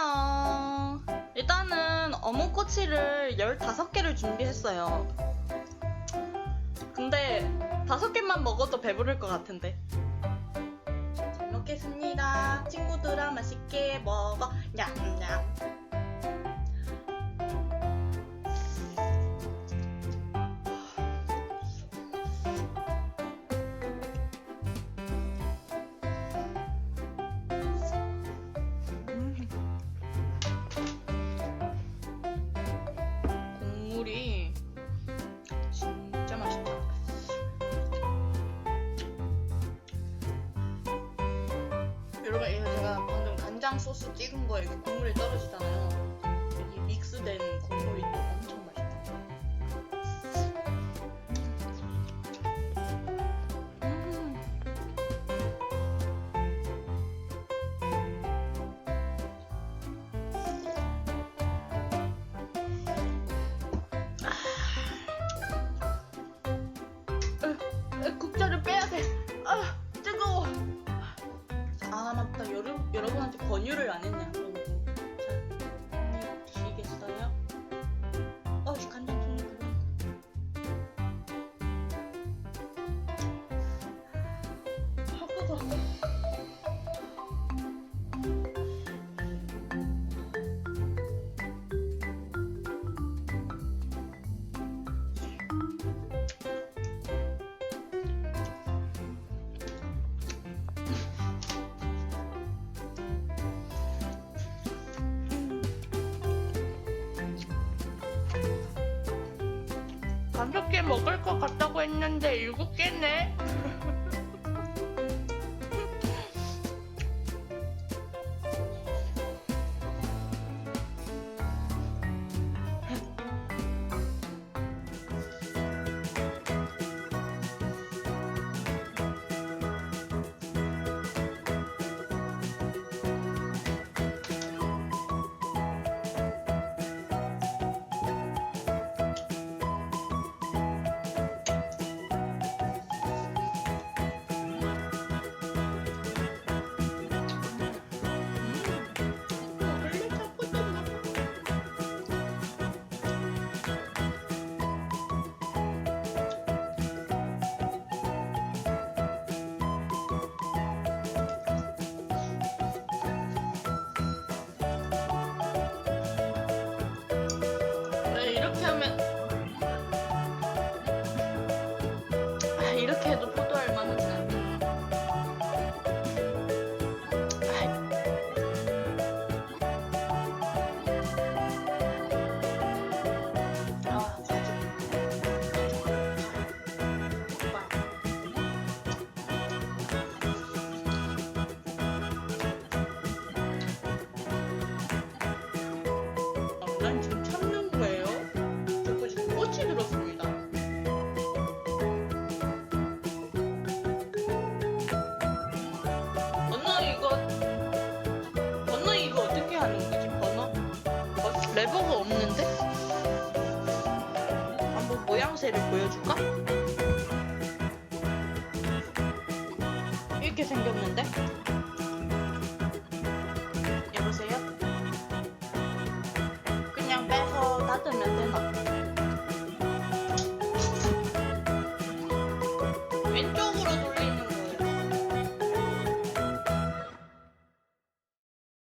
안녕하세요. 일단은 어묵꼬치를 15개를 준비했어요. 근데 5개만 먹어도 배부를 것 같은데. 잘 먹겠습니다. 친구들아 맛있게 먹어. 냠냠. 여러분 이거 제가 방금 간장 소스 찍은 거에 국물이 떨어지잖아요. 이 믹스된 국물이 또 아, 맞다. 여러, 여러분한테 권유를 안. 한 번도. 자, 드시겠어요? 어, 이 간장 종류. 아, 뜨거 다섯 개 먹을 것 같다고 했는데 일곱 개네. 난 지금 참는 거예요. 자꾸 지금 꽃이 들었습니다. 번호 이거 번호 이거 어떻게 하는 거지? 번호? 어, 레버가 없는데? 한번 모양새를 보여줄까? 이렇게 생겼는데?